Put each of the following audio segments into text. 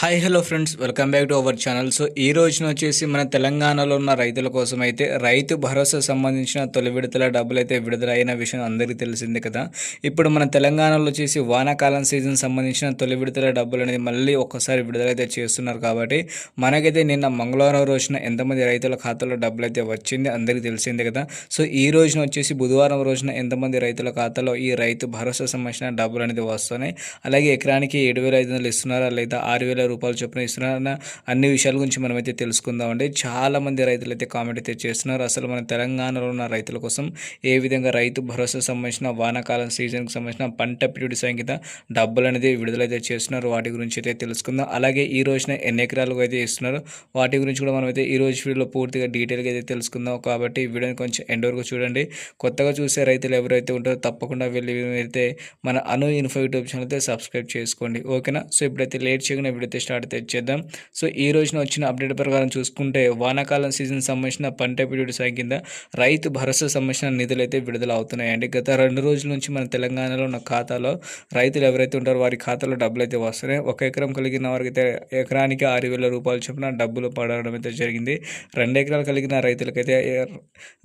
Hi hello friends welcome back to our channel so ఈ రోజున వచ్చేసి మన తెలంగాణలో ఉన్న రైతుల కోసం అయితే రైతు భరోసా సంబంధించిన తొలి విడతల డబ్బులు అయితే విడుదల అయిన విషయం అందరికీ తెలిసిందే కదా. ఇప్పుడు మన తెలంగాణలో వచ్చేసి వానాకాలం సీజన్ సంబంధించిన తొలి విడతల డబ్బులు అనేది మళ్ళీ ఒక్కసారి విడుదలైతే చేస్తున్నారు కాబట్టి మనకైతే నిన్న మంగళవారం రోజున ఎంతమంది రైతుల ఖాతాలో డబ్బులు అయితే వచ్చింది అందరికీ తెలిసిందే కదా. సో ఈ రోజున వచ్చేసి బుధవారం రోజున ఎంతమంది రైతుల ఖాతాలో ఈ రైతు భరోసా సంబంధించిన డబ్బులు అనేది వస్తున్నాయి. అలాగే ఎకరానికి ఏడు వేల ఐదు వందలు ఇస్తున్నారా లేదా ఆరు వేల రూపాయలు చొప్పున ఇస్తున్నారన్న అన్ని విషయాల గురించి మనమైతే తెలుసుకుందామండి. చాలా మంది రైతులు అయితే కామెంట్ అయితే చేస్తున్నారు. అసలు మన తెలంగాణలో ఉన్న రైతుల కోసం ఏ విధంగా రైతు భరోసా సంబంధించిన వానాకాలం సీజన్కి సంబంధించిన పంట పిరిడి సంగీత డబ్బులు అనేది విడుదలైతే చేస్తున్నారు. వాటి గురించి అయితే తెలుసుకుందాం. అలాగే ఈ రోజున ఎన్ని ఎకరాలకు అయితే ఇస్తున్నారు వాటి గురించి కూడా మనమైతే ఈ రోజు వీడియోలో పూర్తిగా డీటెయిల్గా అయితే తెలుసుకుందాం. కాబట్టి వీడియోని కొంచెం ఎండ్ వరకు చూడండి. కొత్తగా చూసే రైతులు ఎవరైతే ఉంటారో తప్పకుండా వెళ్ళి అయితే మన అను ఇన్ఫో యూట్యూబ్ ఛానల్ అయితే సబ్స్క్రైబ్ చేసుకోండి. ఓకేనా? సో ఇప్పుడైతే లేట్ చేయకుండా వీడియో స్టార్ట్ తెచ్చేద్దాం సో ఈ రోజున వచ్చిన అప్డేట్ ప్రకారం చూసుకుంటే వానాకాలం సీజన్ సంబంధించిన పంట పిడియుడి సాగు కింద రైతు భరోసా సంబంధించిన నిధులు అయితే విడుదల అవుతున్నాయండి గత రెండు రోజుల నుంచి మన తెలంగాణలో ఉన్న ఖాతాలో రైతులు ఎవరైతే ఉంటారో వారి ఖాతాలో డబ్బులు అయితే వస్తున్నాయి. ఒక ఎకరం కలిగిన వారికి అయితే ఎకరానికి ఆరు వేల రూపాయలు చొప్పున డబ్బులు పడడం అయితే జరిగింది. రెండు ఎకరాలు కలిగిన రైతులకైతే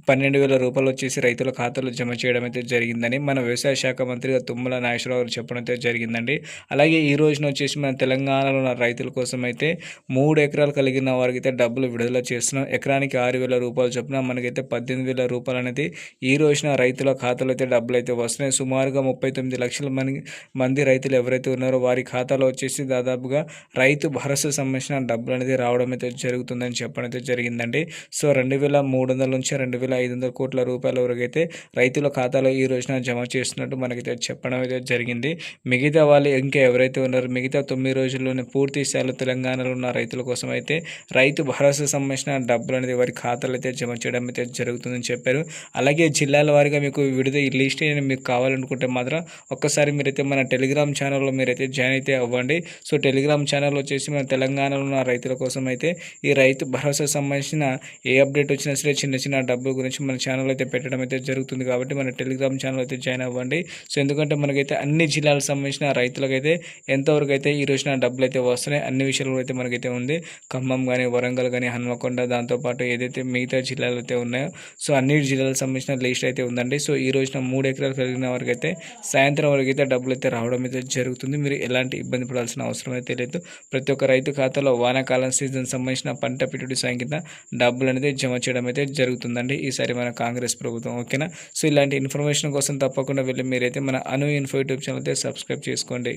పన్నెండు వేల రూపాయలు వచ్చేసి రైతుల ఖాతాలో జమ చేయడం అయితే జరిగిందని మన వ్యవసాయ శాఖ మంత్రిగా తుమ్మల నాగేశ్వరరావు చెప్పడం అయితే జరిగిందండి. అలాగే ఈ రోజున వచ్చేసి మన తెలంగాణలో ఉన్న రైతుల కోసం అయితే మూడు ఎకరాలు కలిగిన వారికి అయితే డబ్బులు విడుదల చేస్తున్నాం ఎకరానికి ఆరు వేల రూపాయలు చొప్పున మనకైతే పద్దెనిమిది వేల రూపాయలు అనేది ఈ రోజున రైతుల ఖాతాలో అయితే డబ్బులు అయితే వస్తున్నాయి. సుమారుగా ముప్పై తొమ్మిది లక్షల మంది మంది రైతులు ఎవరైతే ఉన్నారో వారి ఖాతాలో వచ్చేసి దాదాపుగా రైతు భరోసా సంబంధించిన డబ్బులు అనేది రావడం అయితే జరుగుతుందని చెప్పడం అయితే జరిగిందండి. సో రెండు వేల మూడు వందల నుంచి రెండు వేల ఐదు వందల కోట్ల రూపాయల వరకు అయితే రైతుల ఖాతాలో ఈ రోజున జమ చేస్తున్నట్టు మనకైతే చెప్పడం అయితే జరిగింది. మిగతా వాళ్ళు ఇంకా ఎవరైతే ఉన్నారో మిగతా తొమ్మిది రోజుల్లోనే పూర్తి స్థాయిలో తెలంగాణలో ఉన్న రైతుల కోసం అయితే రైతు భరోసా సంబంధించిన డబ్బులు అనేది వారి ఖాతాలో అయితే జమ చేయడం అయితే జరుగుతుందని చెప్పారు. అలాగే జిల్లాల వారిగా మీకు విడుదల ఈ లిస్ట్ మీకు కావాలనుకుంటే మాత్రం ఒక్కసారి మీరైతే మన టెలిగ్రామ్ ఛానల్లో మీరైతే జాయిన్ అయితే అవ్వండి. సో టెలిగ్రామ్ ఛానల్ వచ్చేసి మన తెలంగాణలో ఉన్న రైతుల కోసం అయితే ఈ రైతు భరోసా సంబంధించిన ఏ అప్డేట్ వచ్చినా సరే చిన్న చిన్న డబ్బుల గురించి మన ఛానల్ అయితే పెట్టడం అయితే జరుగుతుంది కాబట్టి మన టెలిగ్రామ్ ఛానల్ అయితే జాయిన్ అవ్వండి. సో ఎందుకంటే మనకైతే అన్ని జిల్లాలకు సంబంధించిన రైతులకైతే ఎంతవరకు అయితే ఈ రోజున డబ్బులు అయితే వస్తున్నాయి. అన్ని విషయాలు అయితే మనకైతే ఉంది. ఖమ్మం కానీ వరంగల్ కానీ హన్మకొండ దాంతోపాటు ఏదైతే మిగతా జిల్లాలు అయితే ఉన్నాయో సో అన్ని జిల్లాలకు సంబంధించిన లిస్ట్ అయితే ఉందండి. సో ఈ రోజున మూడు ఎకరాలు కలిగిన వరకు అయితే సాయంత్రం వరకు అయితే డబ్బులు అయితే రావడం అయితే జరుగుతుంది. మీరు ఎలాంటి ఇబ్బంది పడాల్సిన అవసరం అయితే లేదు. ప్రతి ఒక్క రైతు ఖాతాలో వానాకాలం సీజన్ సంబంధించిన పంట పెట్టుబడి సంఖ్య డబ్బులు అనేది జమ చేయడం అయితే జరుగుతుందండి. ఈసారి మన కాంగ్రెస్ ప్రభుత్వం ఓకేనా? సో ఇలాంటి ఇన్ఫర్మేషన్ కోసం తప్పకుండా వెళ్ళి మీరైతే మన అను ఇన్ఫో యూట్యూబ్ ఛానల్ అయితే సబ్స్క్రైబ్ చేసుకోండి.